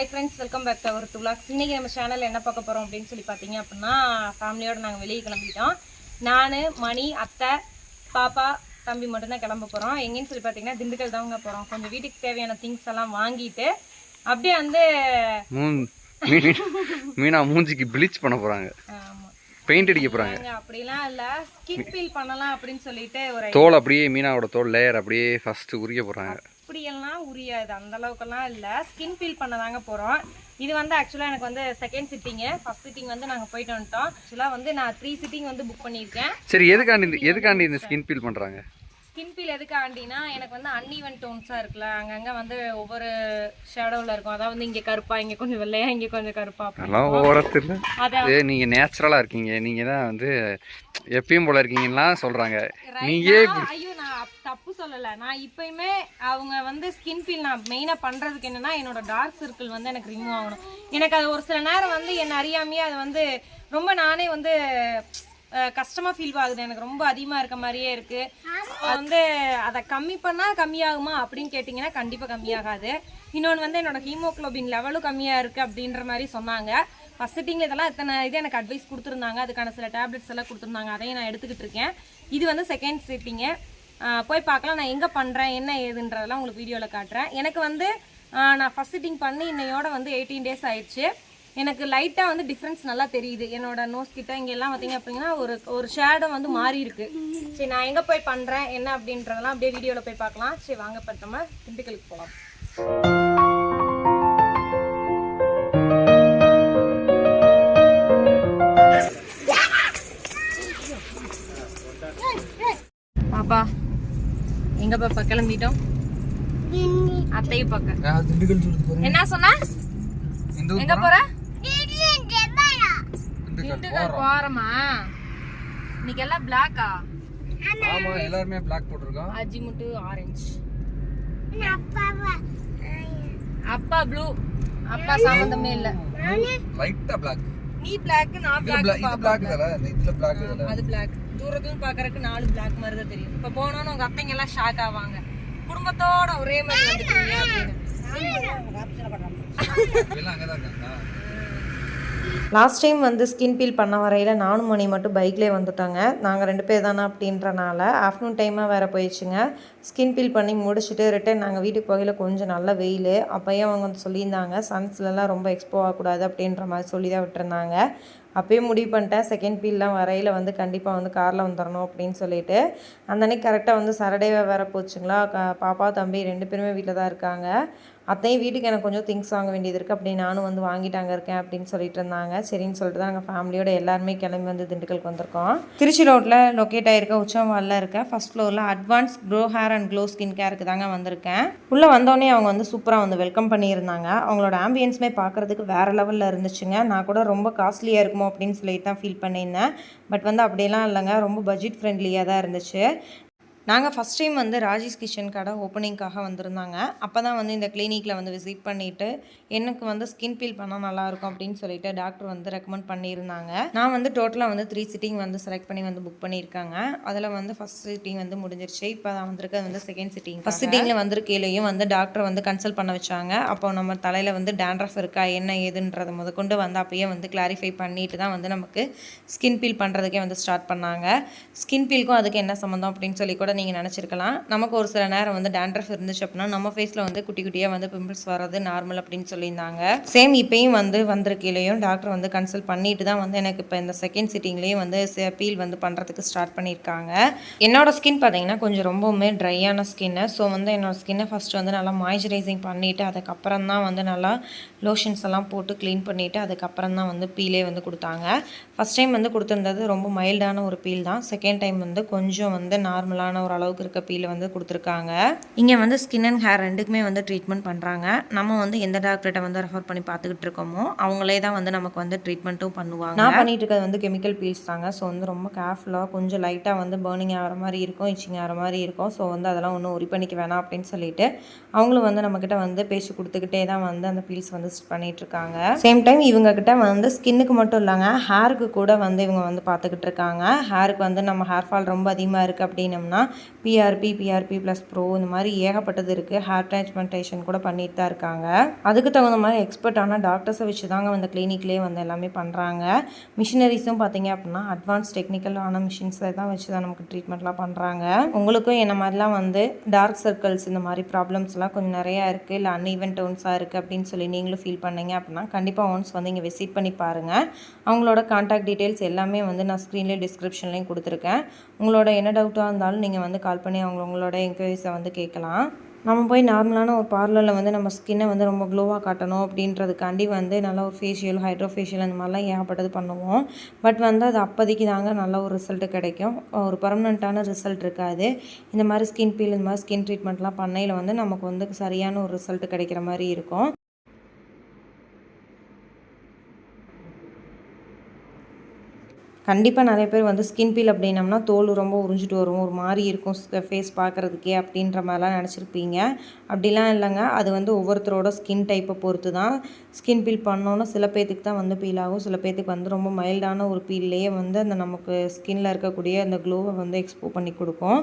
Hi friends welcome back to our துலாக்ஸ் இன்னைக்கு நம்ம channel என்ன பார்க்க போகிறோம் அப்படின்னு சொல்லி பார்த்தீங்க அப்படின்னா ஃபேமிலியோட நாங்கள் வெளியே கிளம்பிட்டோம். நான் மணி அத்தை பாப்பா தம்பி மட்டும்தான் கிளம்ப போகிறோம் எங்கேன்னு சொல்லி பார்த்தீங்கன்னா திண்டுக்கல் தாங்க போகிறோம் கொஞ்சம் வீட்டுக்கு தேவையான திங்ஸ் எல்லாம் வாங்கிட்டு அப்படியே வந்து மூன் மூஞ்சிக்கு ப்ளீச் பண்ண போறாங்க. ஆமா, பெயிண்ட் அடிக்க போறாங்க. அப்படிலாம் இல்லை. ஸ்கின் பீல் பண்ணலாம் அப்படின்னு சொல்லிட்டு ஒரு தோல் அப்படியே மீனாவோட தோல் லேயர் அப்படியே ஃபர்ஸ்ட் உரிக்க போறாங்க. அப்படியெல்லாம் உரியாது அந்த அளவுக்கெல்லாம் இல்லை. ஸ்கின் பீல் பண்ண தாங்க போகிறோம் இது வந்து ஆக்சுவலாக எனக்கு வந்து செகண்ட் சிட்டிங்கு ஃபர்ஸ்ட் சிட்டிங் வந்து நாங்கள் போயிட்டு வந்துட்டோம். ஆக்சுவலாக வந்து நான் த்ரீ சிட்டிங் வந்து புக் பண்ணியிருக்கேன். சரி எதுக்காண்டி எதுக்காண்டி இந்த ஸ்கின் பீல் பண்றாங்க? ஸ்கின் பீல் எதுக்கு ஆண்டினா எனக்கு வந்து அன்ஈவன் டோன்ஸாக இருக்குல்ல. அங்கங்கே வந்து ஒவ்வொரு ஷேடோவில் இருக்கும். அதாவது வந்து இங்கே கருப்பா இங்கே கொஞ்சம் வெள்ளையா இங்கே கொஞ்சம் கருப்பா. அதெல்லாம் ஓரத்தில் அதை ஏ நீங்க நேச்சுரலா இருக்கீங்க. நீங்க தான் வந்து எப்பயும் போல இருக்கீங்கன்னா சொல்றாங்க. நீங்க நான் ஐயோ தப்பு சொல்லலை. நான் இப்பயுமே அவங்க வந்து ஸ்கின் ஃபீல் நான் மெயினாக பண்ணுறதுக்கு என்னென்னா என்னோட டார்க் சர்க்கிள் வந்து எனக்கு ரிமூவ் ஆகணும். எனக்கு அது ஒரு சில நேரம் வந்து என் அறியாமையே அது வந்து ரொம்ப நானே வந்து கஷ்டமாக ஃபீல் ஆகுது. எனக்கு ரொம்ப அதிகமாக இருக்க மாதிரியே இருக்குது வந்து அதை கம்மி பண்ணால் கம்மியாகுமா அப்படின்னு கேட்டிங்கன்னா கண்டிப்பாக கம்மியாகாது. இன்னொன்று வந்து என்னோடய ஹீமோக்ளோபின் லெவலும் கம்மியாக இருக்குது அப்படின்ற மாதிரி சொன்னாங்க. ஃபஸ்ட்டிங்கில் இதெல்லாம் இத்தனை இது எனக்கு அட்வைஸ் கொடுத்துருந்தாங்க. அதுக்கான சில டேப்லெட்ஸ் எல்லாம் கொடுத்துருந்தாங்க. அதையும் நான் எடுத்துக்கிட்டு இருக்கேன். இது வந்து செகண்ட் சிட்டிங்கு போய் பார்க்கலாம். நான் எங்கே பண்ணுறேன் என்ன ஏதுன்றதெல்லாம் உங்களுக்கு வீடியோவில் காட்டுறேன். எனக்கு வந்து நான் ஃபர்ஸ்ட் சிட்டிங் பண்ணி இன்னையோட வந்து எயிட்டீன் டேஸ் ஆயிடுச்சு. எனக்கு லைட்டாக வந்து டிஃப்ரென்ஸ் நல்லா தெரியுது. என்னோட நோஸ் கிட்ட இங்கெல்லாம் பார்த்தீங்க அப்படின்னா ஒரு ஒரு ஷேடோ வந்து மாறி இருக்கு. சரி நான் எங்கே போய் பண்ணுறேன் என்ன அப்படின்றதெல்லாம் அப்படியே வீடியோவில் போய் பார்க்கலாம். சரி வாங்க பார்த்தோமா திண்டுக்கலுக்கு போகலாம் பாப்பா கிளம்பிட்டோம். அத்தையை பார்க்க என்ன சொன்ன? எங்க போற? திண்டுக்கல் போறமா. இன்னைக்கு எல்லாம் பிளாக்கா ஆமா எல்லாருமே பிளாக் போட்டிருக்கோம். அஜி முட்டு ஆரஞ்சு அப்பா ப்ளூ அப்பா சம்மந்தமே இல்ல. லைட்டா பிளாக் நீ பிளாக் நான் இது பிளாக் பிளாக் இதுல பிளாக் அது பிளாக் தூரத்துல பாக்குறதுக்கு நாலு பிளாக் மாதிரி தான் தெரியும். இப்ப போனோம்னு உங்க அத்தைங்க எல்லாம் ஷாக் ஆவாங்க. குடும்பத்தோட ஒரே மாதிரி வந்துட்டீங்க அப்படின்னு. லாஸ்ட் டைம் வந்து ஸ்கின் பீல் பண்ண வரையில் நானும் மணி மட்டும் பைக்லேயே வந்துட்டாங்க. நாங்கள் ரெண்டு பேர் தானே அப்படின்றனால ஆஃப்டர்நூன் டைமாக வேறு போயிடுச்சுங்க. ஸ்கின் பீல் பண்ணி முடிச்சுட்டு ரிட்டன் நாங்கள் வீட்டுக்கு போகையில் கொஞ்சம் நல்ல வெயில். அப்போயே அவங்க வந்து சொல்லியிருந்தாங்க சன்ஸ்லலாம் ரொம்ப எக்ஸ்போ ஆகக்கூடாது அப்படின்ற மாதிரி சொல்லி தான் விட்டுருந்தாங்க. அப்போயே முடிவு பண்ணிட்டேன் செகண்ட் பீல்லாம் வரையில் வந்து கண்டிப்பாக வந்து காரில் வந்துடணும் அப்படின்னு சொல்லிட்டு. அந்த அன்னைக்கு கரெக்டாக வந்து சரடேவை வேறு போச்சுங்களா? பாப்பா தம்பி ரெண்டு பேருமே வீட்டில் தான் இருக்காங்க. அத்தையும் வீட்டுக்கு எனக்கு கொஞ்சம் திங்ஸ் வாங்க வேண்டியது இருக்குது அப்படி நானும் வந்து வாங்கிட்டு அங்கே இருக்கேன் அப்படின்னு சொல்லிட்டு இருந்தாங்க. சரின்னு சொல்லிட்டு தான் நாங்கள் ஃபேமிலியோட எல்லாருமே கிளம்பி வந்து திண்டுக்கலுக்கு வந்திருக்கோம். திருச்சி ரோட்டில் லொக்கேட் ஆகிருக்க உச்சவாலில் இருக்கேன் ஃபர்ஸ்ட் ஃப்ளோரில் advance grow hair and glow skin கேருக்கு தாங்க வந்திருக்கேன். உள்ளே வந்தோடனே அவங்க வந்து சூப்பராக வந்து வெல்கம் பண்ணியிருந்தாங்க. அவங்களோட ஆம்பியன்ஸுமே பார்க்குறதுக்கு வேறு லெவலில் இருந்துச்சுங்க. நான் கூட ரொம்ப காஸ்ட்லியாக இருக்குமோ அப்படின்னு சொல்லிட்டு தான் ஃபீல் பண்ணியிருந்தேன். பட் வந்து அப்படியெல்லாம் இல்லைங்க. ரொம்ப பட்ஜெட் ஃப்ரெண்ட்லியாக தான் இருந்துச்சு. நாங்கள் ஃபஸ்ட் டைம் வந்து ராஜேஷ் கிஷன் கடை ஓப்பனிங்காக வந்திருந்தாங்க. அப்போ தான் வந்து இந்த கிளினிக்கில் வந்து விசிட் பண்ணிவிட்டு எனக்கு வந்து ஸ்கின் பீல் பண்ணால் நல்லாயிருக்கும் அப்படின்னு சொல்லிட்டு டாக்டர் வந்து ரெக்கமெண்ட் பண்ணியிருந்தாங்க. நான் வந்து டோட்டலாக வந்து த்ரீ சிட்டிங் வந்து செலக்ட் பண்ணி வந்து புக் பண்ணியிருக்காங்க. அதில் வந்து ஃபஸ்ட் சிட்டிங் வந்து முடிஞ்சிருச்சு. இப்போ தான் வந்திருக்கிறது வந்து செகண்ட் சிட்டிங் ஃபஸ்ட் சிட்டிங்கில் வந்திருக்கையிலையும் வந்து டாக்டர் வந்து கன்சல்ட் பண்ண வச்சாங்க. அப்போ நம்ம தலையில் வந்து டேண்ட்ரஃப் இருக்கா என்ன ஏதுன்றதை முதற்கொண்டு வந்து அப்பயே வந்து கிளாரிஃபை பண்ணிட்டு தான் வந்து நமக்கு ஸ்கின் பீல் பண்ணுறதுக்கே வந்து ஸ்டார்ட் பண்ணாங்க. ஸ்கின் பீலுக்கும் அதுக்கு என்ன சம்மந்தம் அப்படின்னு சொல்லி கூட நீங்கள் நினச்சிருக்கலாம். நமக்கு ஒரு சில நேரம் வந்து டேண்ட்ரஃப் இருந்துச்சு அப்படின்னா நம்ம ஃபேஸில் வந்து குட்டி குட்டியாக வந்து பிம்பிள்ஸ் வர்றது நார்மல் அப்படின்னு சொல்லியிருந்தாங்க. சேம் இப்பயும் வந்து வந்திருக்கையிலையும் டாக்டர் வந்து கன்சல்ட் பண்ணிட்டு தான் வந்து எனக்கு இப்போ இந்த செகண்ட் சிட்டிங்லேயும் வந்து பீல் வந்து பண்ணுறதுக்கு ஸ்டார்ட் பண்ணியிருக்காங்க. என்னோட ஸ்கின் பார்த்தீங்கன்னா கொஞ்சம் ரொம்பவுமே ட்ரையான ஸ்கின்னு ஸோ வந்து என்னோட ஸ்கின்னை ஃபஸ்ட்டு வந்து நல்லா மாய்ஸ்சரைசிங் பண்ணிவிட்டு அதுக்கப்புறம் தான் வந்து நல்லா லோஷன்ஸ் எல்லாம் போட்டு க்ளீன் பண்ணிவிட்டு அதுக்கப்புறம் தான் வந்து பீலே வந்து கொடுத்தாங்க. ஃபஸ்ட் டைம் வந்து கொடுத்துருந்தது ரொம்ப மைல்டான ஒரு பீல் தான். செகண்ட் டைம் வந்து கொஞ்சம் வந்து நார்மலான ஒரு அளவுக்கு இருக்க பீலை வந்து கொடுத்துருக்காங்க. இங்கே வந்து ஸ்கின் அண்ட் ஹேர் ரெண்டுக்குமே வந்து ட்ரீட்மெண்ட் பண்ணுறாங்க நம்ம வந்து எந்த டாக்டர்கிட்ட வந்து ரெஃபர் பண்ணி பார்த்துக்கிட்டு இருக்கோமோ அவங்களே தான் வந்து நமக்கு வந்து ட்ரீட்மெண்ட்டும் பண்ணுவாங்க. நான் பண்ணிட்டு இருக்கிறது வந்து கெமிக்கல் பீல்ஸ் தாங்க. ஸோ வந்து ரொம்ப கேர்ஃபுல்லாக கொஞ்சம் லைட்டாக வந்து பேர்னிங் ஆகிற மாதிரி இருக்கும் இச்சிங் ஆகிற மாதிரி இருக்கும். ஸோ வந்து அதெல்லாம் ஒன்றும் ஒரி பண்ணிக்க வேணாம் அப்படின்னு சொல்லிட்டு அவங்களும் வந்து நம்மக்கிட்ட வந்து பேசி கொடுத்துக்கிட்டே தான் வந்து அந்த பீல்ஸ் வந்து பண்ணிட்டு இருக்காங்க சேம் டைம் இவங்க கிட்ட வந்து ஸ்கின்னுக்கு மட்டும் இல்லாங்க ஹேருக்கு கூட வந்து இவங்க வந்து பார்த்துக்கிட்டு இருக்காங்க ஹேருக்கு வந்து நம்ம ஹேர் ஃபால் ரொம்ப அதிகமாக இருக்குது அப்படின்னம்னா பிஆர்பி பிஆர்பி ப்ளஸ் ப்ரோ இந்த மாதிரி ஏகப்பட்டது இருக்குது ஹேர் டிரான்ஸ்பிளான்டேஷன் கூட பண்ணிட்டு தான் இருக்காங்க. அதுக்கு தகுந்த மாதிரி எக்ஸ்பர்ட்டான டாக்டர்ஸை வச்சு தாங்க வந்து கிளினிக்லேயே வந்து எல்லாமே பண்ணுறாங்க மிஷினரிஸும் பார்த்தீங்க அப்படின்னா அட்வான்ஸ் டெக்னிக்கலான மிஷின்ஸை தான் வச்சு தான் நமக்கு ட்ரீட்மெண்ட்லாம் பண்ணுறாங்க உங்களுக்கும் என்ன மாதிரிலாம் வந்து டார்க் சர்க்கிள்ஸ் இந்த மாதிரி ப்ராப்ளம்ஸ்லாம் கொஞ்சம் நிறையா இருக்குது இல்லை அன்இவன் டோன்ஸாக இருக்குது அப்படின்னு சொல்லி நீங்களும் ஃபீல் பண்ணீங்க அப்படின்னா கண்டிப்பாக ஒன்ஸ் வந்து இங்கே விசிட் பண்ணி பாருங்கள் அவங்களோட காண்டாக்ட் டீட்டெயில்ஸ் எல்லாமே வந்து நான் ஸ்க்ரீன்லேயே டிஸ்கிரிப்ஷன்லேயும் கொடுத்துருக்கேன். உங்களோட என்ன டவுட்டாக இருந்தாலும் நீங்கள் வந்து கால் பண்ணி அவங்க உங்களோட என்கொயரிஸை வந்து கேட்கலாம். நம்ம போய் நார்மலான ஒரு பார்லரில் வந்து நம்ம ஸ்கின்னை வந்து ரொம்ப க்ளோவாக காட்டணும் அப்படின்றதுக்காண்டி வந்து நல்லா ஒரு ஃபேஷியல் ஹைட்ரோ ஃபேஷியல் அந்த மாதிரிலாம் ஏகப்பட்டது பண்ணுவோம். பட் வந்து அது அப்போதைக்கு தாங்க நல்ல ஒரு ரிசல்ட்டு கிடைக்கும். ஒரு பர்மனெண்ட்டான ரிசல்ட் இருக்காது. இந்த மாதிரி ஸ்கின் பீல் இந்த மாதிரி ஸ்கின் ட்ரீட்மெண்ட்லாம் பண்ணையில் வந்து நமக்கு வந்து சரியான ஒரு ரிசல்ட் கிடைக்கிற மாதிரி இருக்கும். கண்டிப்பாக நிறைய பேர் வந்து ஸ்கின் பீல் அப்படின்னம்னா தோல் ரொம்ப உறிஞ்சிட்டு வரும். ஒரு மாதிரி இருக்கும் ஃபேஸ் பார்க்குறதுக்கே அப்படின்ற மாதிரிலாம் நினச்சிருப்பீங்க. அப்படிலாம் இல்லைங்க. அது வந்து ஒவ்வொருத்தரோட ஸ்கின் டைப்பை பொறுத்து தான் ஸ்கின் பீல் பண்ணோன்னா சில பேர்த்துக்கு தான் வந்து பீல் ஆகும். சில பேர்த்துக்கு வந்து ரொம்ப மைல்டான ஒரு பீல்லையே வந்து அந்த நமக்கு ஸ்கின்னில் இருக்கக்கூடிய அந்த க்ளோவை வந்து எக்ஸ்போ பண்ணி கொடுக்கும்.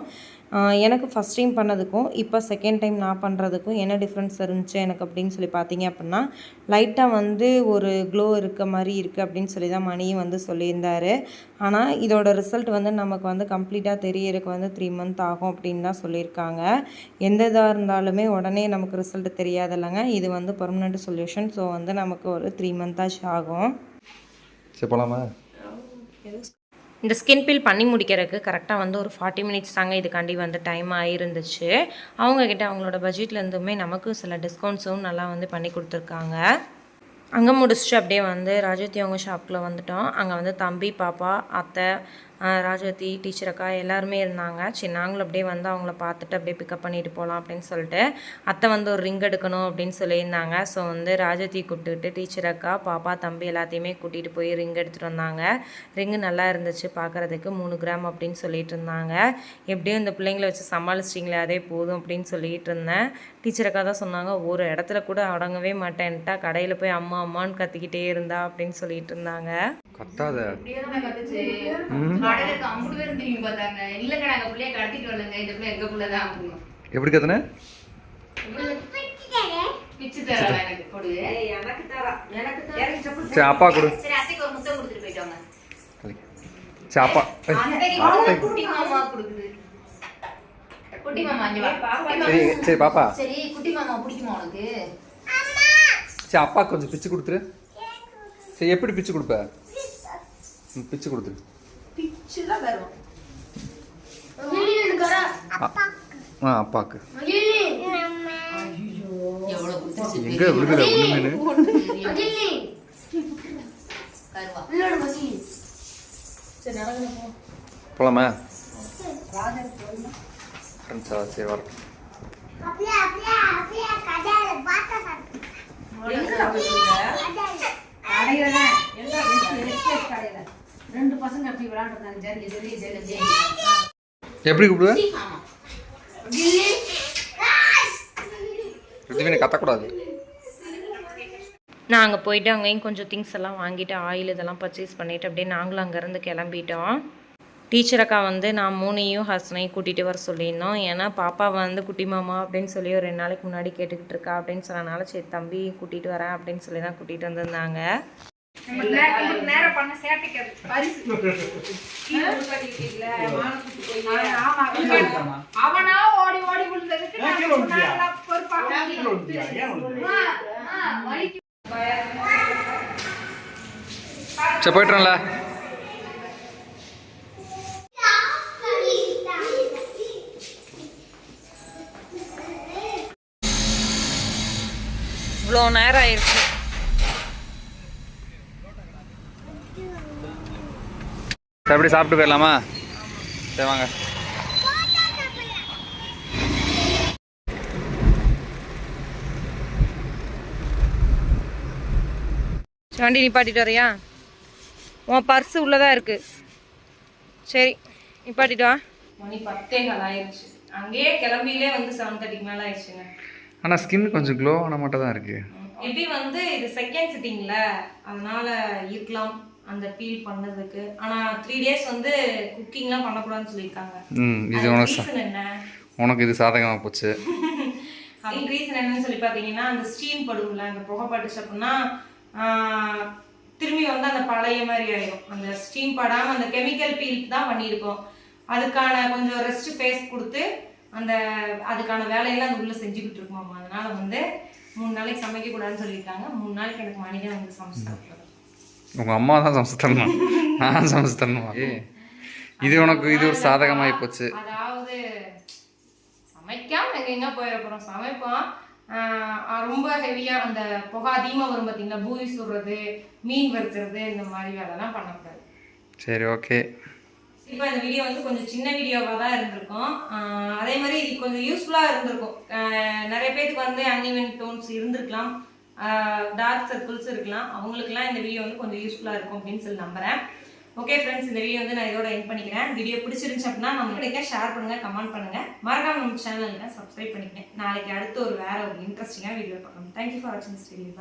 எனக்கு ஃபஸ்ட் டைம் பண்ணதுக்கும் இப்போ செகண்ட் டைம் நான் பண்ணுறதுக்கும் என்ன டிஃப்ரென்ஸ் இருந்துச்சு எனக்கு அப்படின்னு சொல்லி பார்த்தீங்க அப்படின்னா லைட்டாக வந்து ஒரு க்ளோ இருக்க மாதிரி இருக்குது அப்படின்னு சொல்லி தான் மணியும் வந்து சொல்லியிருந்தாரு. ஆனால் இதோட ரிசல்ட் வந்து நமக்கு வந்து கம்ப்ளீட்டாக தெரியறதுக்கு வந்து த்ரீ மந்த் ஆகும் அப்படின்னு தான் சொல்லியிருக்காங்க. எந்த இதாக இருந்தாலுமே உடனே நமக்கு ரிசல்ட் தெரியாதில்லைங்க இது வந்து பர்மனெண்ட் சொல்யூஷன் ஸோ வந்து நமக்கு ஒரு த்ரீ மந்த்தாச்சு ஆகும். சரி போகலாமா இந்த ஸ்கின் பீல் பண்ணி முடிக்கிறதுக்கு கரெக்டாக வந்து ஒரு ஃபார்ட்டி மினிட்ஸ் தாங்க இதுக்காண்டி வந்து டைம் ஆகிருந்துச்சு அவங்கக்கிட்ட அவங்களோட பட்ஜெட்லேருந்துமே நமக்கு சில டிஸ்கவுண்ட்ஸும் நல்லா வந்து பண்ணி கொடுத்துருக்காங்க. அங்கே முடிச்சுட்டு அப்படியே வந்து ராஜத்தி அவங்க ஷாப்பில் வந்துட்டோம். அங்கே வந்து தம்பி பாப்பா அத்தை ராஜவதி டீச்சர் அக்கா எல்லாருமே இருந்தாங்க. சரி நாங்களும் அப்படியே வந்து அவங்கள பார்த்துட்டு அப்படியே பிக்கப் பண்ணிட்டு போகலாம் அப்படின்னு சொல்லிட்டு அத்தை வந்து ஒரு ரிங் எடுக்கணும் அப்படின்னு சொல்லியிருந்தாங்க. ஸோ வந்து ராஜவதி கூப்பிட்டுக்கிட்டு டீச்சர் அக்கா பாப்பா தம்பி எல்லாத்தையுமே கூட்டிகிட்டு போய் ரிங் எடுத்துகிட்டு வந்தாங்க. ரிங்கு நல்லா இருந்துச்சு பார்க்குறதுக்கு மூணு கிராம் அப்படின்னு சொல்லிட்டு இருந்தாங்க. எப்படியும் இந்த பிள்ளைங்களை வச்சு சமாளிச்சிட்டிங்களே அதே போதும் அப்படின்னு சொல்லிட்டு இருந்தேன். டீச்சர் அக்கா தான் சொன்னாங்க ஒரு இடத்துல கூட அடங்கவே மாட்டேன்ட்டா கடையில் போய் அம்மா அம்மான்னு கத்திக்கிட்டே இருந்தா அப்படின்னு சொல்லிட்டு இருந்தாங்க. கத்தாத. அம்புட்டு பேரும் திரும்பி பார்த்தாங்க. இல்லங்க நாங்க பிள்ளைய கடத்திட்டு வரலங்க. இந்த பிள்ளை எங்க பிள்ளை தான் அப்படின்னு. எப்படி கத்துன? பிச்சு தரலாம் எனக்கு கொடு. சரி அப்பா கொடு. சரி அத்தைக்கு ஒரு முத்தம் கொடுத்துட்டு போயிட்டாங்க. சரி அப்பா. ஏய், அத்தைக்கு குட்டி மாமா கொடுக்குது. குட்டி மாமா இங்க வா. குட்டி சரி மாமா. சரி பாப்பா. சரி குட்டி மாமா பிடிக்குமா உனக்கு? சரி அப்பா கொஞ்சம் பிச்சு கொடுத்துரு. சரி எப்படி பிச்சு கொடுப்ப? பிச்சு கொடுத்துரு. ஆ- ஆ அப்பாக்கு. எங்க விழுகுற ஒண்ணு மீன் கருவா போலாமா? ஃப்ரெண்ட்ஸா சரி வரட்டும். ரெண்டு பசங்க அப்படி விளையாண்டுருந்தாங்க ஜல்லி ஜல்லி ஜல்லி ஜல்லி எப்படி கூப்பிடுவ? ருத்வினை கத்தக்கூடாது. நான் அங்கே போயிட்டு அங்கேயும் கொஞ்சம் திங்ஸ் எல்லாம் வாங்கிட்டு ஆயில் இதெல்லாம் பர்ச்சேஸ் பண்ணிவிட்டு அப்படியே நாங்களும் அங்கேருந்து கிளம்பிட்டோம். டீச்சர் அக்கா வந்து நான் மூணையும் ஹஸ்னையும் கூட்டிகிட்டு வர சொல்லியிருந்தோம். ஏன்னா பாப்பா வந்து குட்டி மாமா அப்படின்னு சொல்லி ஒரு ரெண்டு நாளைக்கு முன்னாடி கேட்டுக்கிட்டு இருக்கா அப்படின்னு சொன்னனால சரி தம்பி கூட்டிகிட்டு வரேன் அப்படின்னு சொல்லி தான் கூட்டிகிட்டு வந்திருந்தாங்க. அவனா ஓடி ஓடி விழுந்ததுக்கு நான் பொறுப்பாக சரி போயிட்டுறோம்ல. இவ்வளோ நேரம் ஆயிடுச்சு. சரி அப்படி சாப்பிட்டு போயிடலாமா? சரி வாங்க. வண்டி நிப்பாட்டிட்டு வரியா? உன் பர்ஸு உள்ளதா இருக்கு. சரி நிப்பாட்டிட்டு வா. மணி பத்தே கால் ஆயிடுச்சு அங்கேயே கிளம்பிலே வந்து செவன் தேர்ட்டிக்கு மேலே ஆயிடுச்சுங்க ஆனால் ஸ்கின் கொஞ்சம் க்ளோ ஆன மட்டும் தான் இருக்குது எப்படி வந்து இது செகண்ட் சிட்டிங்ல அதனால இருக்கலாம். அந்த பீல் பண்ணதுக்கு. ஆனா த்ரீ டேஸ் வந்து குக்கிங்லாம் பண்ணக்கூடாதுன்னு சொல்லியிருக்காங்க. ம் இது உனக்கு என்ன? உனக்கு இது சாதகமாக போச்சு. அதுக்கு ரீசன் என்னன்னு சொல்லி பார்த்தீங்கன்னா அந்த ஸ்டீம் படும்ல அந்த புகை பட்டுச்சு அப்படின்னா திரும்பி வந்து அந்த பழைய மாதிரி ஆயிடும். அந்த ஸ்டீம் படாம அந்த கெமிக்கல் பீல் தான் பண்ணியிருக்கோம் அதுக்கான கொஞ்சம் ரெஸ்ட் ஃபேஸ் கொடுத்து அந்த அதுக்கான வேலையெல்லாம் அந்த உள்ள செஞ்சுக்கிட்டு இருக்கோம் அதனால வந்து மூணு நாளைக்கு சமைக்க கூடாதுன்னு சொல்லியிருக்காங்க. மூணு நாளைக்கு எனக்கு மணிதான் வந்து சமைச்சு உங்கள் அம்மா தான் சமைச்சு தரணும்? நான் சமைச்சு தரணுமா? இது உனக்கு இது ஒரு சாதகமாகி போச்சு. அதாவது சமைக்காம எங்க எங்க போயிட போறோம். சமைப்போம். ரொம்ப ஹெவியா அந்த புகை அதிகமா வரும் பாத்தீங்களா? பூரி சுடுறது மீன் வறுக்கிறது இந்த மாதிரி வேலைலாம் பண்ணக்கூடாது. சரி ஓகே. இப்போ இந்த வீடியோ வந்து கொஞ்சம் சின்ன வீடியோவாக தான் இருந்திருக்கும். அதே மாதிரி இது கொஞ்சம் யூஸ்ஃபுல்லாக இருந்திருக்கும். நிறைய பேருக்கு வந்து அன்இவன் டோன்ஸ் இருந்திருக்கலாம். டார்க் சர்க்கிள்ஸ் இருக்கலாம். அவங்களுக்குலாம் இந்த வீடியோ வந்து கொஞ்சம் யூஸ்ஃபுல்லாக இருக்கும் அப்படின்னு சொல்லி நம்புறேன். ஓகே ஃப்ரெண்ட்ஸ் இந்த வீடியோ வந்து நான் இதோட என் பண்ணிக்கிறேன். வீடியோ பிடிச்சிருந்துச்சு அப்படின்னா நம்ம ஷேர் பண்ணுங்க கமெண்ட் பண்ணுங்கள் மறக்காம நம்ம சேனலில் சப்ஸ்கிரைப் பண்ணிக்கங்க. நாளைக்கு அடுத்து ஒரு வேறு ஒரு இன்ட்ரெஸ்டிங்கான வீடியோ பார்க்கணும் தேங்க்யூ ஃபார் வாட்சிங் திஸ் வீடியோ